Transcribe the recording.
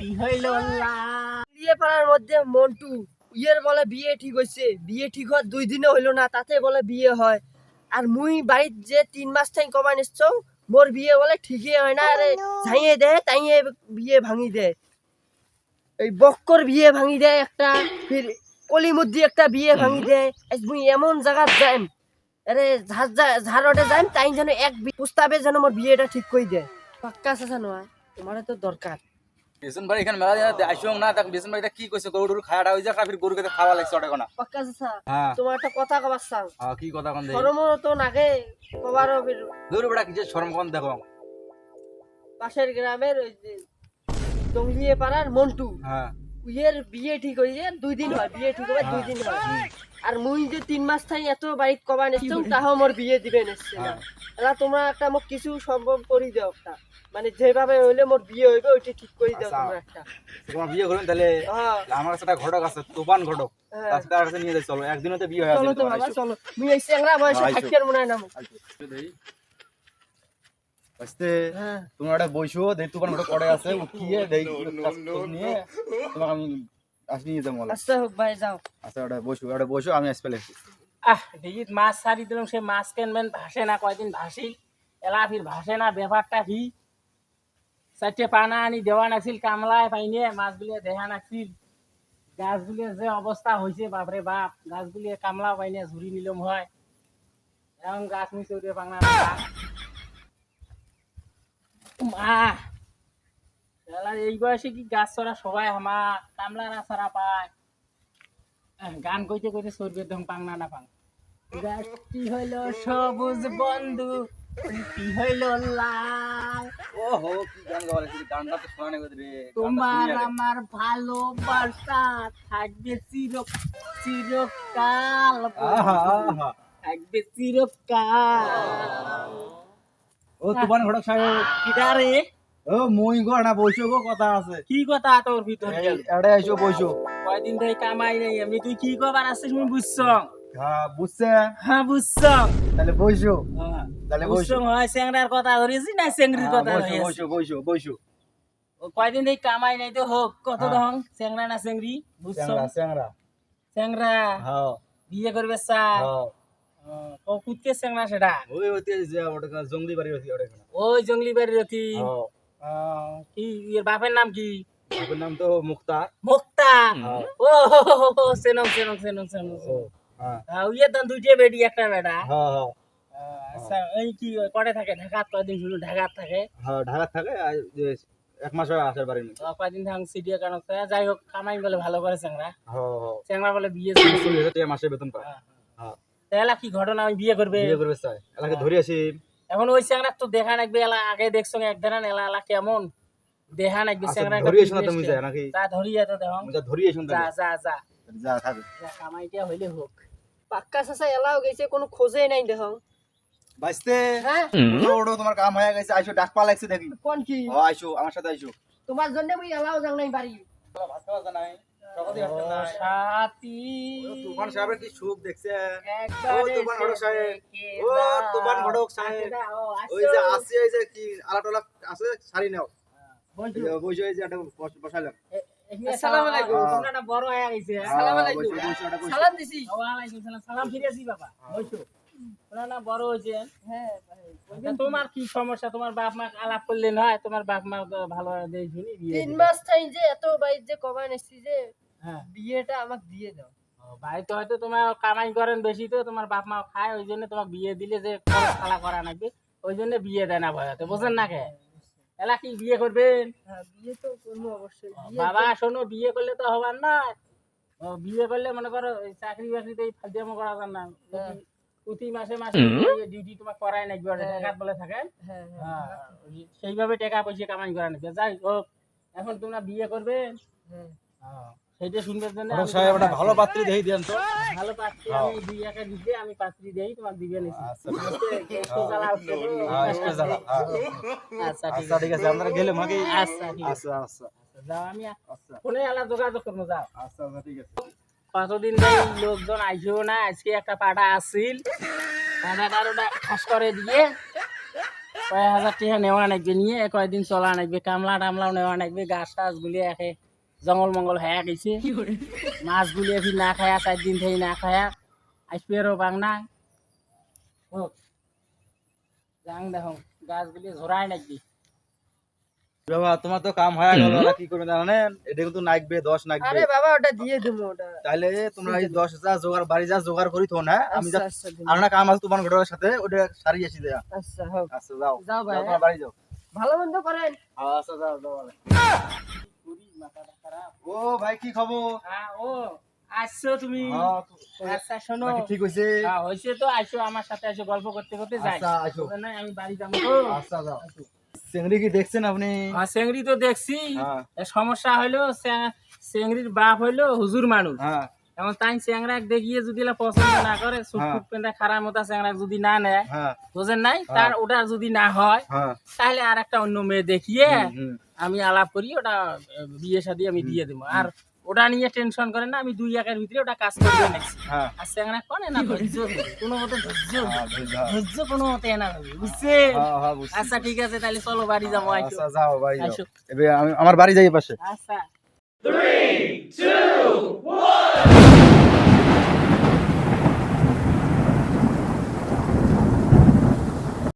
কি হইল বিয়ে পাড়ার মধ্যে মন্টু, ইয়ের বলে বিয়ে ঠিক হয়েছে বিয়ে ঠিক হওয়ার দুই দিনে হইল না, তাতে বলে বিয়ে হয়। আর মুই বাড়ির যে তিন মাস থাই কমাই নিচ্ছ, মোর বিয়ে বলে ঠিকই হয় না। আরে ঝাইয়ে দে, তাইয়ে বিয়ে ভাঙি দে। এই বক্কর বিয়ে ভাঙি দেয় একটা, ফির কলিমুদ্দি একটা বিয়ে ভাঙি দেয় আজ মুই এমন জায়গাত যাইম, আরে ঝাড় ঝাড়তে যাইম, তাই যেন এক প্রস্তাবে যেন মোর বিয়েটা ঠিক করে দেয় পাক্কা আছে জানো তোমার তো দরকার। বেসন বাড়ি এখানে মেলা দিন না তাকে বাড়িটা কি কইছে? গরু টরু খাওয়া হয়ে যাক ফির গরুকে তো খাওয়া লাগছে ওটা কোনা পাক্কা হ্যাঁ। তোমার একটা কথা কবার চাও। হ্যাঁ কি কথা কোন দেই শরমও তো নাগে কবারও ফির দূর কিছু শরম কোন দেখো। পাশের গ্রামের ওই যে জঙ্গলিয়ে পাড়ার মন্টু। হ্যাঁ। বিয়ে ঠিক হয়েছে দুই দিন হয় বিয়ে ঠিক হবে দুই দিন হয়। আর মুই যে তিন মাস থাই এত বাড়িত কবা নিচ্ছ তাহা মোর বিয়ে দিবে নিচ্ছে না এলা তোমরা একটা মোক কিছু সম্ভব করি দাও একটা। মানে যেভাবে হইলে মোর বিয়ে হইবে ওইটা ঠিক করে দাও আচ্ছা। তোমরা একটা। তোমার বিয়ে করবেন তাহলে হ্যাঁ। আমার কাছে একটা ঘটক আছে তুফান ঘটক। হ্যাঁ। তার কাছে নিয়ে যাই চলো। একদিনও তো বিয়ে হয়ে চলো তো বাবা চলো। মুই এই চ্যাংরা বয়সে আইসো। থাকি আর মনে হয় না। আস্তে হ্যাঁ। তোমার একটা বইসো দেই তুফান ঘটক পড়ে আছে উঠিয়ে দেই নিয়ে তোমাকে আমি আসি নিয়ে যাব বলে। আচ্ছা হোক ভাই যাও। আচ্ছা ওটা বসো ওটা বসো আমি আসতে পেলেছি আহ দেখি মাছ ছাড়ি দিলাম সে মাছ কেনবেন ভাসে না কয়দিন ভাসিল। এলা ফির ভাসে না ব্যাপারটা কি? চারটে পানা আনি দেওয়া নাছিল কামলায় পাইনে মাছগুলি দেখা নাছিল। গাছগুলির যে অবস্থা হয়েছে বাপরে বাপ গাছগুলি কামলা পাইনে ঝুরি নিলাম হয়। এখন গাছ নি চৌরে পাংনা মা এই বয়সে কি গাছ ছড়া সবাই আমার কামলারা ছাড়া পায়। গান কইতে কইতে সরবে দম পাংনা না পাং। গাছটি হইল সবুজ বন্ধু কি হইল লাল। ও হো কি গান গানটা তো শোনা নেই রে। তোমার আমার ভালোবাসা থাকবে চির চিরকাল থাকবে চিরকাল। ও তুফান ঘটক সাহেব। কিটা রে? ও মই গো না বইসো গো কথা আছে। কি কথা তোর ভিতর এই এড়ে আইসো বইসো কয়দিন ধরে কামাই নাই তুই কি বুঝছ। হ্যাঁ বুঝছে হ্যাঁ বুঝছ। তাহলে তাহলে হয় কথা ধরেছি না ধরেছি কয়দিন কামাই নাই তো হোক কত। দহং? চেংরা না বুঝছ? হ্যাঁ বিয়ে করবে ও সেটা। ওই জঙ্গলি বাড়ি হতে ওই জঙ্গলি বাড়ির কি এর বাপের নাম কি? ওর নাম তো মুক্তার। মুক্তা হ্যাঁ। ও সেনম সেনম সেনম সেনম হ্যাঁ। উইয়ে দান দুইটা বেডি একটা হ্যাঁ আচ্ছা এই কি কটে থাকে? ঢাকাত কয়দিন শুধু ঢাকাত থাকে? হ্যাঁ থাকে এক মাস হয় আসার বাড়ি কয়দিন থাক সিডিয়া কারণ যাই হোক কামাই বলে ভালো করে হ্যাঁ হ্যাঁ বলে বিয়ে চল্লিশ হাজার মাসে বেতন পায়। হ্যাঁ। ঘটনা? আমি বিয়ে করবে? বিয়ে করবে এলাকে ধরে আসি। এখন ওই চ্যাংরা তো দেখা নাকবে এলা আগে দেখছ এক ধারান এলা এলা কেমন? দেখা নাকবে আচ্ছা, চ্যাংরা ধরি এসো না তুমি যায় নাকি? যা ধরি যেত দেখো। যা ধরি এসো যা যা যা। যা থাকে। যা কামাইটা হইলে হোক। পাক্কা চাচা এলাও গেছে কোনো খোঁজেই নাই দেখ। বাইসতে হ্যাঁ? ওটো তোমার কাম হয়ে গেছে আইসো ডাক পা লাগছে দেখি। কোন কি? ও আইসো আমার সাথে আইসো। তোমার জন্য মুই এলাও যাং নাই বাড়ি। ভাত খাওয়া নাই? সাহেবের কি সুখ দেখছে? ও তুফান ঘটক সাহেব। ও তুফান ঘটক সাহেব। আসে যাও, আসো। ওই যে আসছে এই যে কি আলা টলা আছে শাড়ি নাও। বলছো, এই যে বসে এই যে একটা বস- বসাইলাম। এ- এখানে আসসালামু আলাইকুম। সালাম- তোমরা বড় হয়ে গেছে। আলাইকুম। বসো, বসো, একটা বসো। সালাম দিছি। সালাম। সালাম ফিরেছি বাবা। বলছো তোমরা না বড় হয়েছে হ্যাঁ তোমার কি সমস্যা? তোমার বাপ মা আলাপ তোমার বাপ মা ভালো তিন মাস থাই যে এত বাইর যে নেছি যে হ্যাঁ। বিয়েটা আমাকে দিয়ে দাও। ও, ভাই তো হয়তো তোমার কামাই করেন বেশি তো তোমার বাপ মা খায় ওই জন্য তোমার বিয়ে দিলে যে খালা করা নাকি ওই জন্য বিয়ে দেয় না ভয়তে বুঝেন না কে? এলা কি বিয়ে করবেন? হ্যাঁ বিয়ে তো করব অবশ্যই। বাবা শোনো বিয়ে করলে তো হবার না। বিয়ে করলে মনে করো চাকরি বাকরিতে ফাজিয়ামো করা যান না। হ্যাঁ। প্রতি মাসে মাসে ডিউটি তোমার করাই নাকি টাকা বলে থাকেন হ্যাঁ হ্যাঁ। হ্যাঁ, সেইভাবে টাকা পয়সা কামাই করা নাকি যাই হোক এখন তোমরা বিয়ে করবে। হ্যাঁ। সেইটা শুনবার জন্য আমি সাহেব একটা ভালো পাত্রী দেখি দেন তো। ভালো পাত্রী আমি দুই একা দিতে আমি পাত্রী দেই তোমাকে দিবে নিছি আচ্ছা। আচ্ছা ঠিক আচ্ছা ঠিক আছে। আমরা গেলে মাকে আচ্ছা আচ্ছা আচ্ছা। যাও আমি আচ্ছা। ফোনে আলা যোগাযোগ করব যাও। আচ্ছা আচ্ছা ঠিক আছে। কতদিন ধরে লোকজন আইসেও না আজকে একটা পাটা আসছিল পাটাটার ওটা খাস করে দিয়ে কয়েক হাজার টাকা নেওয়া নাকবে নিয়ে কয়েকদিন চলা নাকবে কামলা টামলাও নেওয়া নাকবে গাছ টাছ গুলিয়ে একে জঙ্গল মঙ্গল হয়ে গেছে। মাছ গুলিয়ে ফির না খায়া চার দিন থেকে না খায়া আসবে আরও বাংনা হোক যাং দেখো গাছ গুলিয়ে ঝোড়াই নাকবি বাবা তোমার তো কাম হয়ে গেল কি করবে জানেন? এটা কিন্তু নাকবে দশ নাকবে আরে বাবা ওটা দিয়ে দেবো ওটা। তাহলে তোমরা এই দশ হাজার জোগাড় বাড়ি যা জোগাড় করি তো না আমি আচ্ছা যা আচ্ছা আর না কাম আছে তোমার ঘটনার সাথে ওটা সারিয়ে আসি দেয়া। আচ্ছা হোক। আচ্ছা যাও। যাও ভাই, তোমার বাড়ি যাও। ভালো মন্দ করেন। আচ্ছা যাও যাও ও ভাই কি খবর? হ্যাঁ ও আসছো তুমি। হ্যাঁ, আচ্ছা শোনো। ঠিক হয়েছে হ্যাঁ হয়েছে তো আসো আমার সাথে আসো গল্প করতে করতে যাই। আচ্ছা আসো। না আমি বাড়ি যাব। আচ্ছা যাও। চিংড়ি কি দেখছেন আপনি? হ্যাঁ চেংড়ি তো দেখছি। হ্যাঁ। সমস্যা হলো চেংড়ির বাপ হলো হুজুর মানুষ। হ্যাঁ। এখন তাই চ্যাংরাক দেখিয়ে যদি পছন্দ না করে সুটফুট পেন্টা খারাপ মতো চ্যাংরাক যদি না নেয় বুঝেন নাই? তার ওটা যদি না হয় হ্যাঁ। তাহলে আর একটা অন্য মেয়ে দেখিয়ে আমি আলাপ করি ওটা বিয়ে শাদি আমি দিয়ে দেবো। আর ওটা নিয়ে টেনশন করে না আমি দুই একের ভিতরে ওটা কাজ করে নাকি হ্যাঁ। আর চেংড়া কনে না ধৈর্য ধরে, কোনো মতো ধৈর্য হ্যাঁ, ধৈর্য কোনো মতে না বুঝছে? হ্যাঁ, হ্যাঁ। আচ্ছা ঠিক আছে তাহলে চলো বাড়ি যাব আচ্ছা যাও বাড়ি যাও। এবার আমি আমার বাড়ি যাই পাশে আচ্ছা।